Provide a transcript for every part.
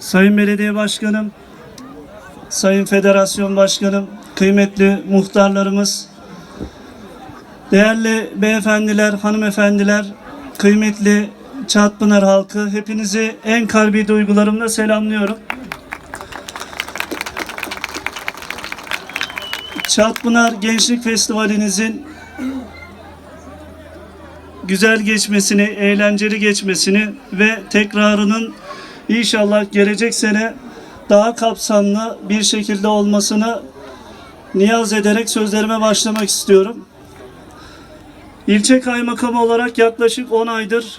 Sayın Belediye Başkanım, Sayın Federasyon Başkanım, kıymetli muhtarlarımız, değerli beyefendiler, hanımefendiler, kıymetli Çatpınar halkı, hepinizi en kalbi duygularımla selamlıyorum. Çatpınar Gençlik Festivalinizin güzel geçmesini, eğlenceli geçmesini ve tekrarının inşallah gelecek sene daha kapsamlı bir şekilde olmasını niyaz ederek sözlerime başlamak istiyorum. İlçe kaymakamı olarak yaklaşık 10 aydır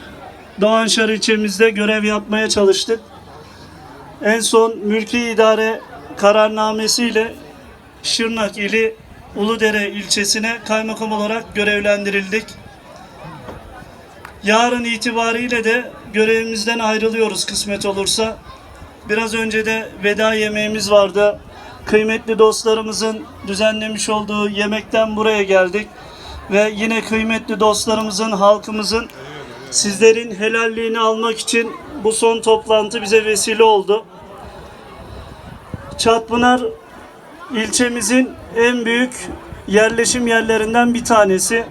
Doğanşar ilçemizde görev yapmaya çalıştık. En son mülki idare kararnamesiyle Şırnak ili Uludere ilçesine kaymakam olarak görevlendirildik. Yarın itibariyle de görevimizden ayrılıyoruz kısmet olursa. Biraz önce de veda yemeğimiz vardı. Kıymetli dostlarımızın düzenlemiş olduğu yemekten buraya geldik. Ve yine kıymetli dostlarımızın, halkımızın sizlerin helalliğini almak için bu son toplantı bize vesile oldu. Çatpınar ilçemizin en büyük yerleşim yerlerinden bir tanesi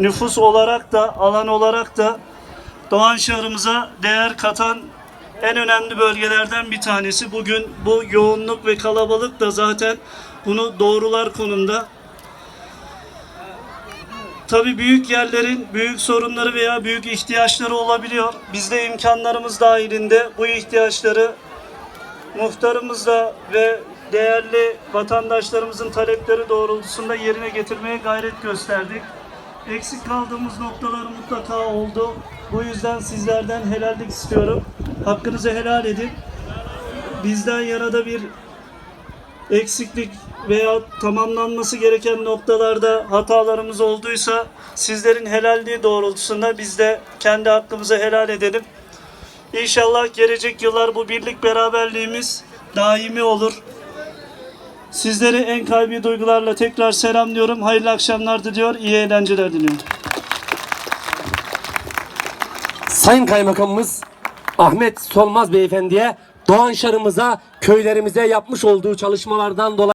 nüfus olarak da alan olarak da Doğan şehrimize değer katan en önemli bölgelerden bir tanesi. Bugün bu yoğunluk ve kalabalık da zaten bunu doğrular konumda. Tabii büyük yerlerin büyük sorunları veya büyük ihtiyaçları olabiliyor. Biz de imkanlarımız dahilinde bu ihtiyaçları muhtarımızla ve değerli vatandaşlarımızın talepleri doğrultusunda yerine getirmeye gayret gösterdik. Eksik kaldığımız noktalar mutlaka oldu. Bu yüzden sizlerden helallik istiyorum. Hakkınızı helal edin. Bizden yana da bir eksiklik veya tamamlanması gereken noktalarda hatalarımız olduysa sizlerin helalliği doğrultusunda biz de kendi hakkımızı helal edelim. İnşallah gelecek yıllar bu birlik beraberliğimiz daimi olur. Sizleri en kalbi duygularla tekrar selamlıyorum. Hayırlı akşamlar diliyor. iyi eğlenceler diliyorum. Sayın Kaymakamımız Ahmet Solmaz Beyefendi'ye Doğanşarımıza, köylerimize yapmış olduğu çalışmalardan dolayı